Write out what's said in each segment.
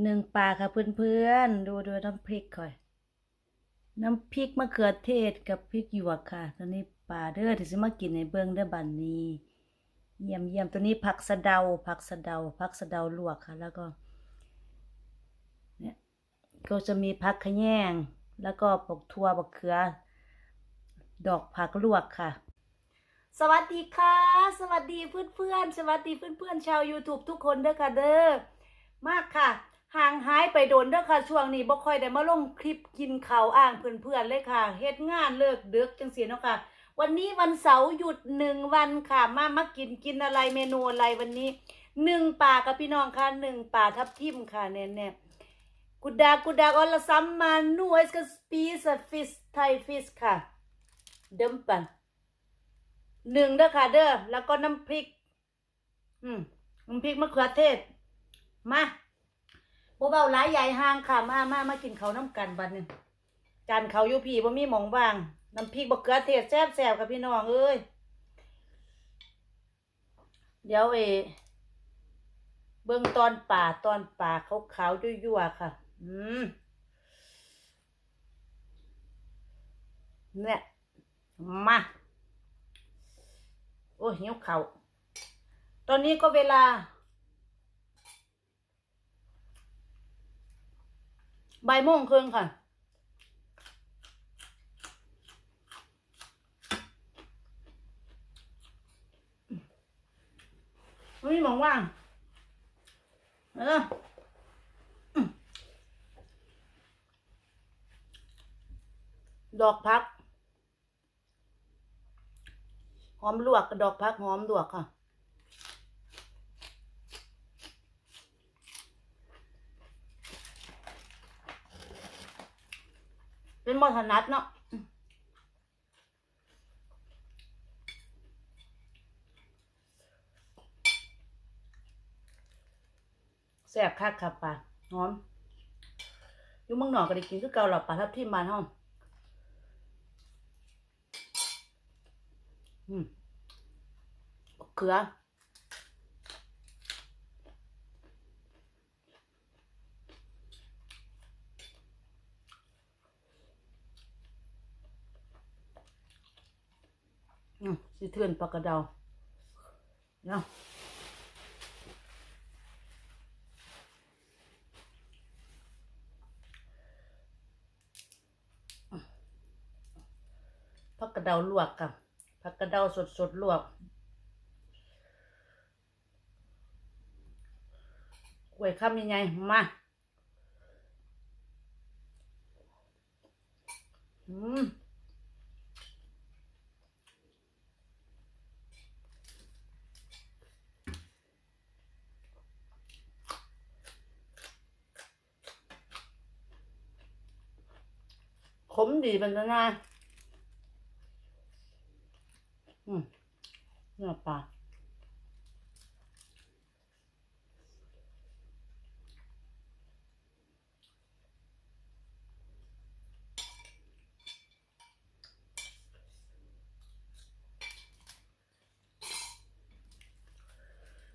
หนึ่งปลาค่ะเพื่อนๆ ดูดูน้ำพริกก่อย น้ำพริกมะเขือเทศกับพริกหยวกค่ะ ตอนนี้ปลาเด้อที่สิมากินในเบิ้องเด้อบันนี้เยี่ยมเยี่ยมตัวนี้ผักสะเดา ผักสะเดา ผักสะเดาลวกค่ะ แล้วก็เนี่ยก็จะมีผักขะแยง แล้วก็ปกทั่วบักเขือ ดอกผักลวกค่ะ สวัสดีค่ะ สวัสดีเพื่อนๆสวัสดีเพื่อนๆชาว YouTube ทุกคนเด้อค่ะเด้อมากค่ะ ห่างหายไปโดนเด้อค่ะช่วงนี้บ่ค่อยได้มาลงคลิปกินข้าวอ่างเพื่อนๆเลยค่ะเฮ็ดงานเลิกเดึกจังซี่เนาะค่ะ วันนี้วันเสาร์หยุดหนึ่งวันค่ะ มามากินกินอะไรเมนูอะไรวันนี้หนึ่งป่ากับพี่น้องค่ะหนึ่งป่าทับทิมค่ะแน่ๆกุดากุดาออลซัมมานูเอสกสปีสฟิสไทยฟิสค่ะเดิมปันหนึ่งเด้อค่ะเด้อแล้วก็น้ำพริก อืมน้ำพริกมะเขือเทศมา บ่เบาหลายใหญ่ห่างค่ะมามามากินเขาน้ำกันบัดนึงจานเขาอยู่พี่บ่มีหมองว่างน้ำพริกมะเขือเทศแซ่บแซ่บๆค่ะพี่น้องเอ้ยเดี๋ยวเอเบิ่งตอนป่าตอนป่าเขาวยั่วๆค่ะ อืมเนี่ยมาโอ้ยหิวเขาตอนนี้ก็เวลา บโมงครึ่งค่ะไม่มีมองว่างเออดอกพัก หอมลวกดอกพักหอมลวกค่ะ เป็นมอถนัดเนาะแซ่บคักค่ะปลาหอมอยู่เมืองนอกก็ได้กินคือเก่าหรอกปลาทับทิมานห้องอืมเขืออืม สิเทือนปลากระเดาเนาะผักกระเดาลวกกับผักกระเดาสดสดลวกกล้วยคำยังไงมาอืมข มดีเป็นนาอืมเนื้อปลา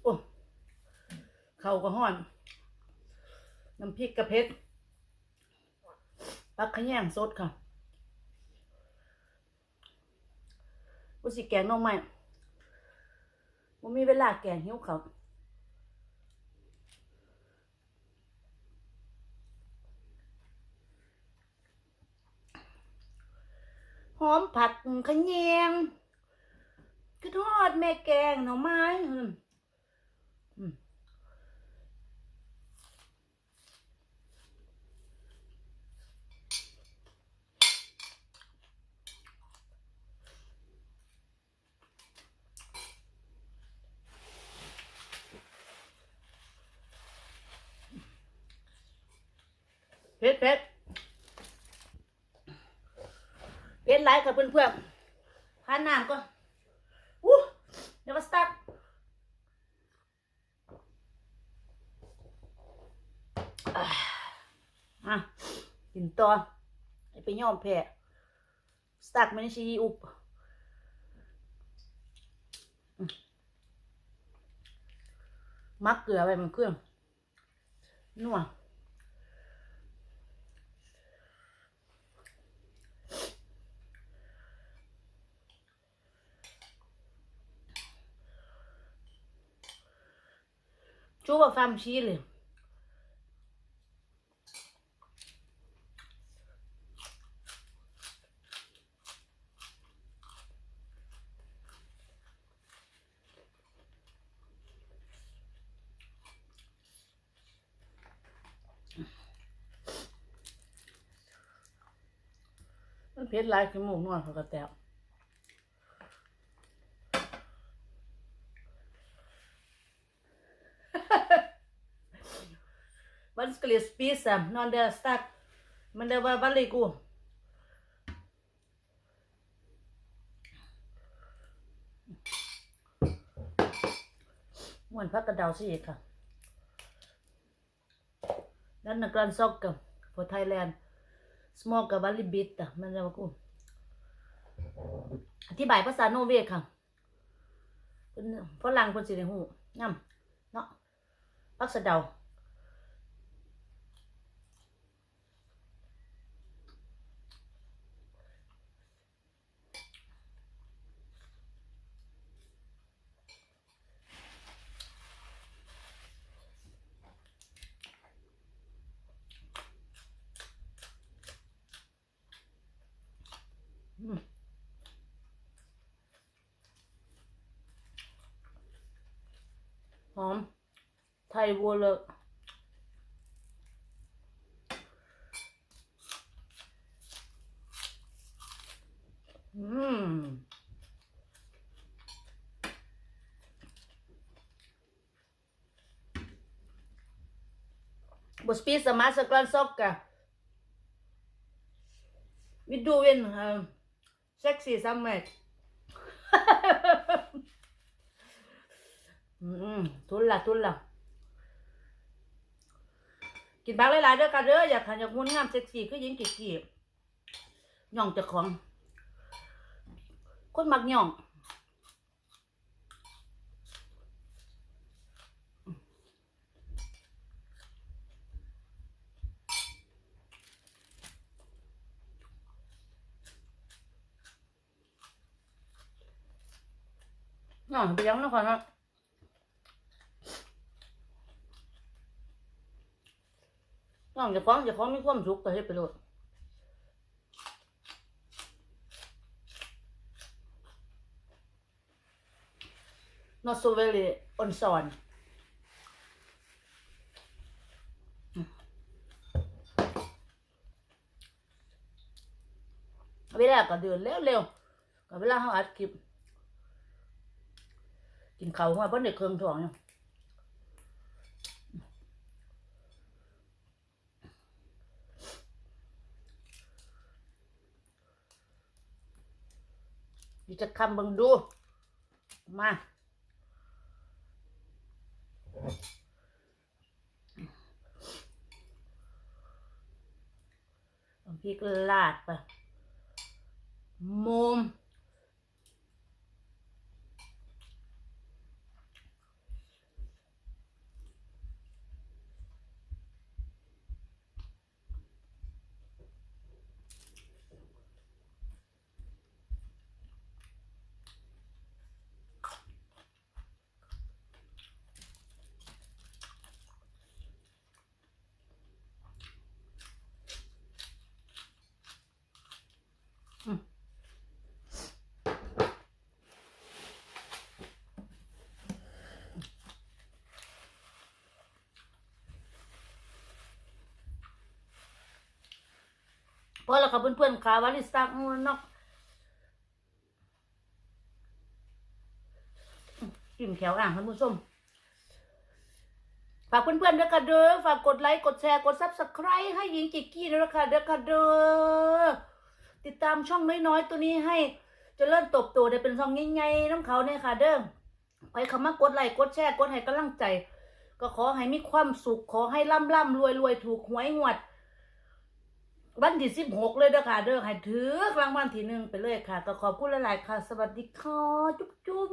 โอ้เขาก็ห้อน น้ำพริกกระเพชร ปักขะแยงสดค่ะกูสิแกงน้องใหม่บ่มีเวลาแกงหิวเขาวหอมผัดขยงคือทอดแม่แกงหน่อไม้อืมอืมเผ็ดเผ็ด เผ็ดหลายกับเพื่อนๆทานน้ำก่อนอู้เดี๋ยวมาสตาร์ทอะกินต่อไปย่อมแพ้สตาร์ทมันชีอุบมมักเกลือไปมันเครื่องนัว ชูว่าฟาร์มชีเลย มันเผ็ดหลายขี้มูกนวดเขาก็แตก Vanskelig å spise når det er sterkt, men det var veldig god. Må en pakke dav så gikk jeg. Denne grønnsaken fra Thailand smaker veldig bitter, men det var god. อธิบายภาษาโนเวกค่ะเพิ่นฝรั่งคนสิได้ฮู้ย่ำเนาะพักสะเดา หอมไทยวัวเลยอืมบสปีสมาสกลันซอกกะ we doing uh, sexy somewhere อืมทุนละทุนละกินบักหลายๆเด้อกันเด้ออยากขันอยากงุนงามเซ็กซี่คือยิงกีบกี่ย่องเจ้าของ คนมักย่อง ย่องไปยังนะคนนะย่องจะฟ้องจะฟ้องมีความสุขก็ให้ไปโลด not so very on สอนเวลาก็เดินเร็วๆกับเวลาเขาอัดคลิป กินเขาวหัวเพิ่นได้เครื่องท้องอยู่ดิจะคำบิ่งดูมาเอาพริกลาดไปมุม พอแล้วค่ะเพื่อนๆค่ะวาลิสตามูนอกจิ้มแขวอ่างท่านผู้ชมฝากเพื่อนๆด้วยค่ะเด้อฝากกดไลค์กดแชร์กดซับสไครต์ให้หญิงจิกกี้ด้วยค่ะเด้อค่ะเด้อติดตามช่องน้อยๆตัวนี้ให้จะเริ่มตบโตได้เป็นช่องใหญ่ๆน้ำเขาเนี่ยค่ะ เด้อไปคำว่ากดไลค์กดแชร์กดให้กำลังใจ ก็ขอให้มีความสุขขอให้ร่ำร่ำรวยรวยถูกหวยงวด วันที่สิบหกเลยเด้อค่ะเด้อให้ถือกลางวันที่หนึ่งไปเลยค่ะ ก็ขอบคุณหลายๆค่ะ สวัสดีค่ะ จุ๊บจุ๊บ